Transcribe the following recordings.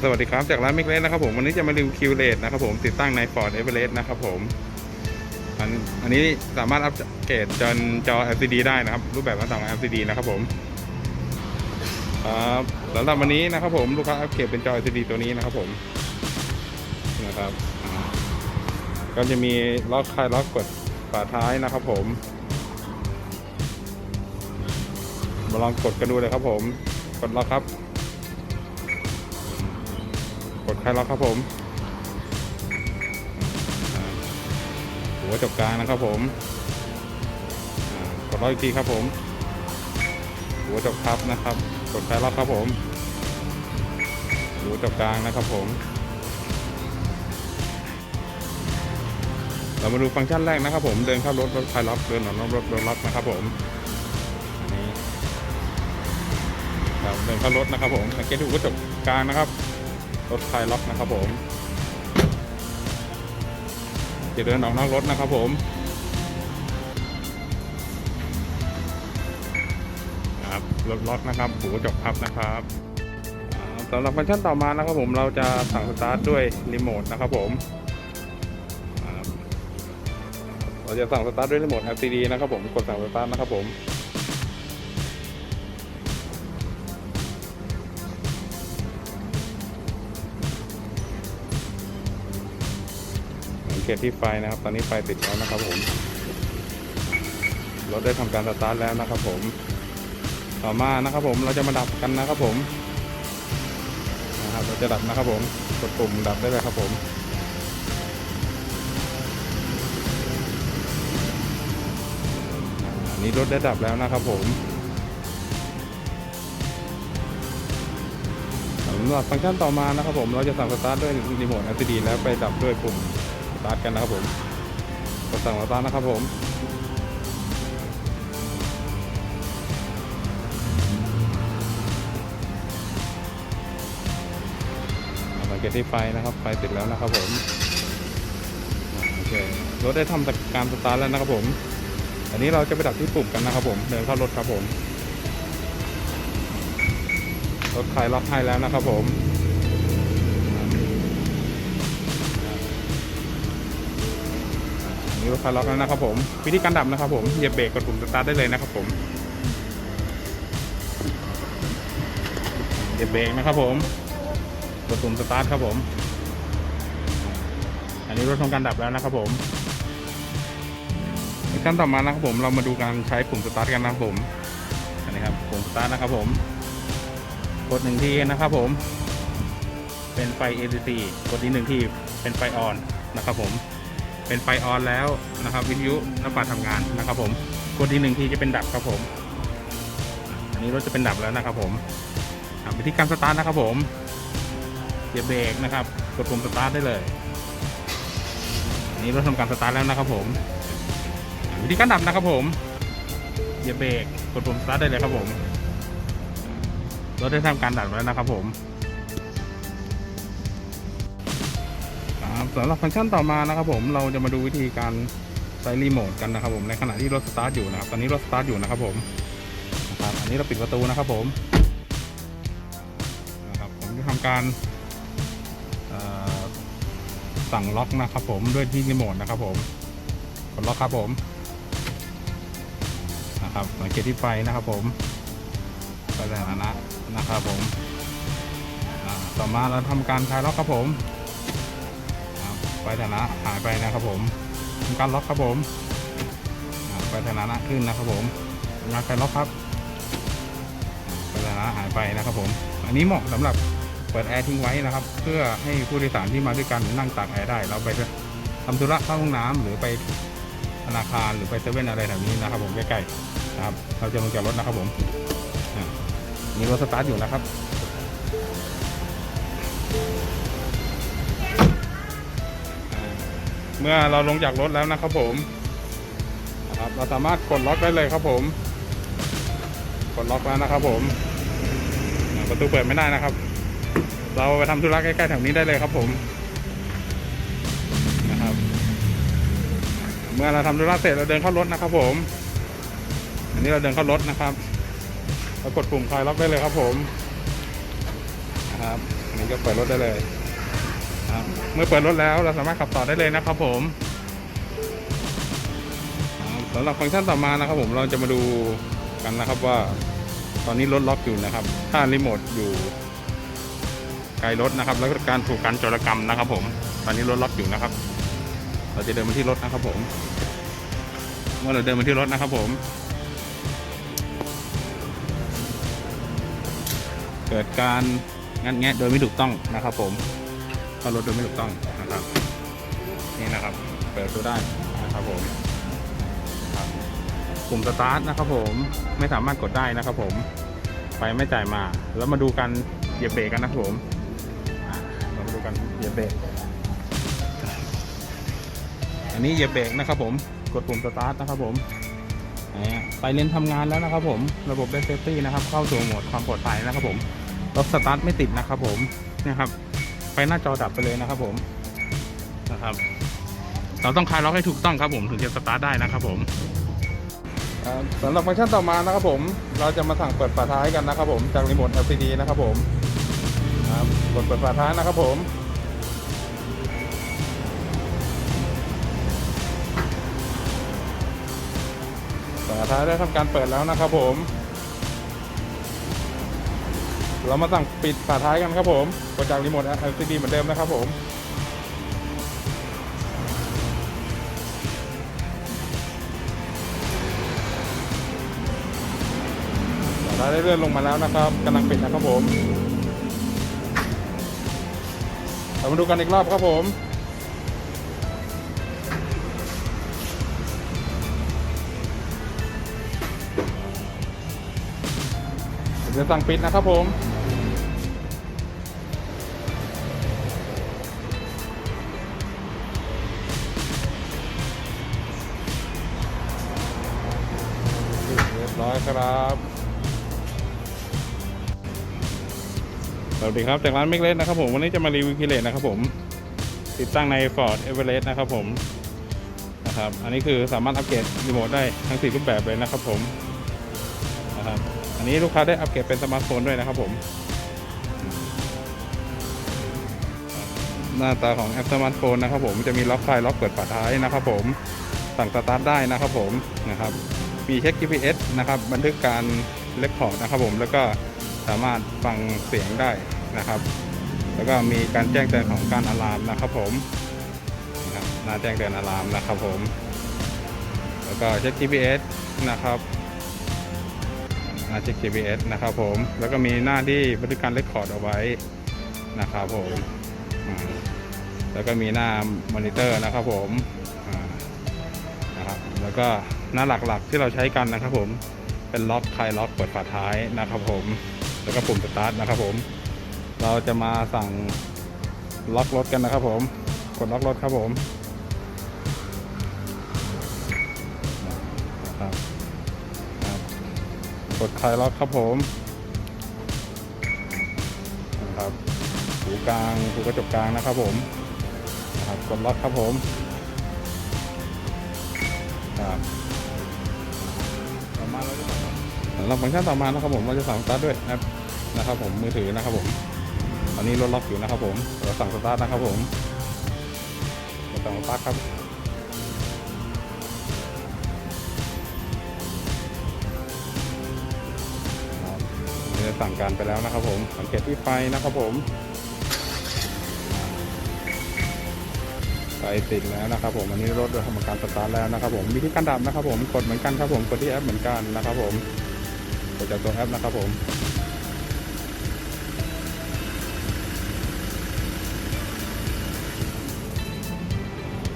สวัสดีครับ จากร้านมิกเลสนะครับผมวันนี้จะมารีวิวคิวเลตนะครับผมติดตั้งใน Ford Everest นะครับผมอันอันนี้สามารถอัปเกรดจนจอ LCD ได้นะครับ รูปแบบต่างๆ LCD นะครับผมครับสำหรับวันนี้นะครับผมลูกค้าอัปเกรดเป็นจอ LCD ตัวนี้นะครับผมนะครับก็จะมีล็อกคลายล็อกกดฝาท้ายนะครับผมมาลองกดกันดูเลยครับผมกดล็อกครับ กดคลายล็อกครับผมหัวจบกลางนะครับผมกดล็อกอีกทีครับผม หัวจบพับนะครับ กดคลายล็อกครับผม หัวจบกลางนะครับผม เรามาดูฟังก์ชันแรกนะครับ ผมเดินเข้ารถรถคลายล็อกเดินออกนอกรถรถล็อกนะครับผมครับเดินเข้ารถนะครับผมสังเกตดูหัวจบกลางนะครับ รถคลายล็อกนะครับผมจะเดินออกนอกรถนะครับผมครับรถล็อกนะครับหูจกพับนะครับสำหรับฟังก์ชันต่อมานะครับผมเราจะสั่งสตาร์ทด้วยรีโมทนะครับผมเราจะสั่งสตาร์ทด้วยรีโมท LCD นะครับผมกดสั่งสตาร์ทนะครับผม เกตที่ไฟนะครับ ตอนนี้ไฟติดแล้วนะครับผม รถได้ทำการสตาร์ทแล้วนะครับผม ต่อมานะครับผมเราจะมาดับกันนะครับผม นะครับเราจะดับนะครับผม กดปุ่มดับได้เลยครับผมอันนี้รถได้ดับแล้วนะครับผมสำหรับฟังก์ชันต่อมานะครับผมเราจะสั่งสตาร์ทด้วยรีโมท LCD แล้วไปดับด้วยปุ่ม ตาร์ทกันนะครับผมกดสั่งสตาร์ทนะครับผมสังเกตที่ไฟนะครับ ไฟติดแล้วนะครับผมโอเครถได้ทำการสตาร์ทแล้วนะครับผม อันนี้เราจะไปดับที่ปุ่มกันนะครับผม เดินเข้ารถครับผม รถคลายล็อกให้แล้วนะครับผม นี่รถคาล็อกแล้วนะครับผมวิธีการดับนะครับผมเหยียบเบรกกดปุ่มสตาร์ทได้เลยนะครับผมเหยียบเบรกนะครับผมกดปุ่มสตาร์ทครับผม อันนี้รถทำการดับแล้วนะครับผมขั้นต่อมานะครับผมเรามาดูการใช้ปุ่มสตาร์ทกันนะครับผมอันนี้ครับปุ่มสตาร์ทนะครับผมกดหนึ่งทีนะครับผม เป็นไฟ ACC กดอีกหนึ่งทีเป็นไฟออนนะครับผม เป็นไฟออนแล้วนะครับวิทยุนปัดทำงานนะครับผมกดอีกหนึ่งทีจะเป็นดับครับผม อันนี้รถจะเป็นดับแล้วนะครับผมวิธีการสตาร์ทนะครับผมเหยียบเบรกนะครับ กดปุ่มสตาร์ทได้เลยอันนี้ราทำการสตาร์ทแล้วนะครับผมวิธีการดับนะครับผมเหยียบเบรกกดปุ่มสตาร์ทได้เลยครับผมราได้ทำการดับแล้วนะครับผม สำหรับฟังก์ชันต่อมานะครับผมเราจะมาดูวิธีการใช้รีโมทกันนะครับผมในขณะที่รถสตาร์ทอยู่นะครับตอนนี้รถสตาร์ทอยู่นะครับผมนะครับอันนี้เราปิดประตูนะครับผมนะครับผมจะทำการสั่งล็อกนะครับผมด้วยที่รีโมทนะครับผมกดล็อกครับผมนะครับสังเกตที่ไฟนะครับผมไฟสถานะนะครับผมต่อมาเราทำการคลายล็อกครับผม ไฟสถานะหายไปนะครับผมทำการล็อกครับผมไฟสถานะขึ้นนะครับผมงานคลายล็อกครับอ่าไฟสถานะหายไปนะครับผม อันนี้เหมาะสำหรับเปิดแอร์ทิ้งไว้นะครับ เพื่อให้ผู้โดยสารที่มาด้วยกันนั่งตากแอร์ได้ เราไปทำธุระเข้าห้องน้ำหรือไปธนาคารหรือไปเซเว่นอะไรแถวนี้นะครับ ผมใกล้ๆนะครับ เราจะลงจากรถนะครับผมอะมีรถสตาร์ทอยู่นะครับ เมื่อเราลงจากรถแล้วนะครับผมนะครับเราสามารถกดล็อกได้เลยครับผม กดล็อกแล้วนะครับผมประตูเปิดไม่ได้นะครับ เราไปทำธุระใกล้ๆแถวนี้ได้เลยครับผมนะครับเมื่อเราทำธุระเสร็จเราเดินเข้ารถนะครับผม อันนี้เราเดินเข้ารถนะครับเรากดปุ่มคลายล็อกได้เลยครับผมนะครับอันนี้ก็เปิดรถได้เลย ครับเมื่อเปิดรถแล้วเราสามารถขับต่อได้เลยนะครับผมสำหรับฟังก์ชันต่อมานะครับ ผมเราจะมาดูกันนะครับว่า ตอนนี้รถล็อกอยู่นะครับ ถ้ารีโมทอยู่ไกลรถนะครับ แล้วก็การถูกการจรกรรมนะครับ ผม ตอนนี้รถล็อกอยู่นะครับ เราจะเดินมาที่รถนะครับ ผมเมื่อเราเดินมาที่รถนะครับ ผม เกิดการงัดแงะโดยไม่ถูกต้องนะครับ ผม เข้ารถโดยไม่ถูกต้องนะครับ นี่นะครับเปิดประตูได้นะครับผมครับปุ่มสตาร์ทนะครับผมไม่สามารถกดได้นะครับผมไฟไม่จ่ายมา แล้วมาดูกันเหยียบเบรกกันนะครับผมเรามาดูกันเหยียบเบรกอันนี้เหยียบเบรกนะครับผมกดปุ่มสตาร์ทนะครับผมไฟเลนทำงานแล้วนะครับผมระบบเซฟตี้นะครับ เข้าสู่โหมดความปลอดภัยนะครับผมรถสตาร์ทไม่ติดนะครับผมนะครับ ไฟหน้าจอดับไปเลยนะครับผมนะครับเราต้องคลายล็อกให้ถูกต้องครับผมถึงจะสตาร์ทได้นะครับผมสำหรับฟังก์ชันต่อมานะครับผมเราจะมาสั่งเปิดฝาท้ายกันนะครับผมจากรีโมท LCD นะครับผมครับกดเปิดฝาท้ายนะครับผมฝาท้ายได้ทำการเปิดแล้วนะครับผม เรามาสั่งปิดฝาท้ายกันครับผมกดจากรีโมท LCD เหมือนเดิมนะครับผมเราได้เลื่อนลงมาแล้วนะครับกำลังปิดนะครับผมเรามาดูกันอีกรอบครับผมเดี๋ยวสั่งปิดนะครับผม ครับ สวัสดีครับ จากร้านเมกเลสนะครับผม วันนี้จะมารีวิวคิเลตนะครับผม ติดตั้งใน Ford Everest นะครับผมนะครับ อันนี้คือสามารถอัปเกรดรีโมทได้ทั้ง 4 รูปแบบเลยนะครับผมนะครับ อันนี้ลูกค้าได้อัปเกรดเป็นสมาร์ทโฟนด้วยนะครับผม หน้าตาของแอปสมาร์ทโฟนนะครับผม จะมีล็อกไฟล์ล็อกเปิดฝาท้ายนะครับผมสั่งสตาร์ทได้นะครับผมนะครับ มีเช็ค GPS นะครับ บันทึกการเลคคอร์ดนะครับผมแล้วก็สามารถฟังเสียงได้นะครับ แล้วก็มีการแจ้งเตือนของการอะลามนะครับผมนะครับหน้าแจ้งเตือนอะลามนะครับผม แล้วก็เช็ค GPS นะครับหน้าเช็ค GPS นะครับผม แล้วก็มีหน้าที่บันทึกการเรคคอร์ดเอาไว้นะครับผม แล้วก็มีหน้ามอนิเตอร์นะครับผมนะครับ แล้วก็ น้าหลักๆที่เราใช้กันนะครับผมเป็นล็อกคลายล็อกเปิดฝาท้ายนะครับผมแล้วก็ปุ่มสตาร์ทนะครับผม เราจะมาสั่งล็อกรถกันนะครับผมกดล็อกรถครับผมกดคลายล็อกครับผมนะครับหูกลางหูกระจกกลางนะครับผมนะครับกดล็อกครับผมครับ สำหรับฟังก์ชันต่อมานะครับผมเราจะสั่งสตาร์ทด้วยแอปนะครับผมมือถือนะครับผมตอนนี้รถล็อกอยู่นะครับผมเราสั่งสตาร์ทนะครับผมเราสั่งสตาร์ทครับครับนี่จะสั่งการไปแล้วนะครับผมสังเกตที่ไฟนะครับผมไฟติดแล้วนะครับผมอันนี้รถทำการสตาร์ทแล้วนะครับผมวิธีการดับนะครับผมกดเหมือนกันครับผมกดที่แอปเหมือนกันนะครับผม ดจากตัวแอปนะครับผม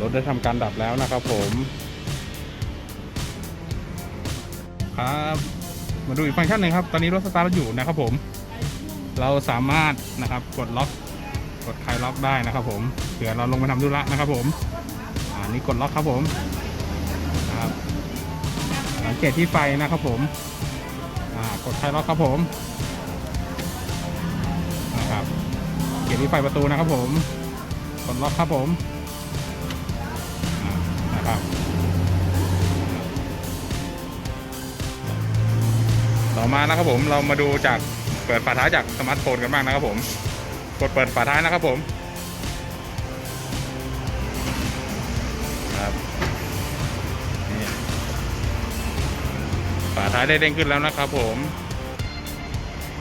รถได้ทำการดับแล้วนะครับผมครับมาดูอีกฟังก์ชันหนึ่งครับ ตอนนี้รถสตาร์ทอยู่นะครับผม เราสามารถนะครับกดล็อก กดคลายล็อกได้นะครับผมเผื่อเราลงไปทำธุระนะครับผม อ่านี่กดล็อกครับผมครับสังเกตที่ไฟนะครับผม อ่ากดคลายล็อกครับผมนะครับสังเกตที่ไฟประตูนะครับผมกดล็อกครับผมนะครับต่อมานะครับผมเรามาดูจากเปิดฝาท้ายจากสมาร์ทโฟนกันบ้างนะครับผม กดเปิดฝาท้ายนะครับผม ฝาท้ายได้เด้งขึ้นแล้วนะครับผม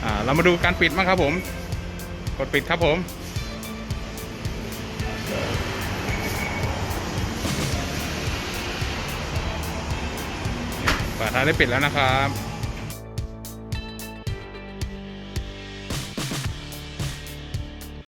อ่าเรามาดูการปิดมั้างครับผม กดปิดครับผมฝาท้ายได้ปิดแล้วนะครับ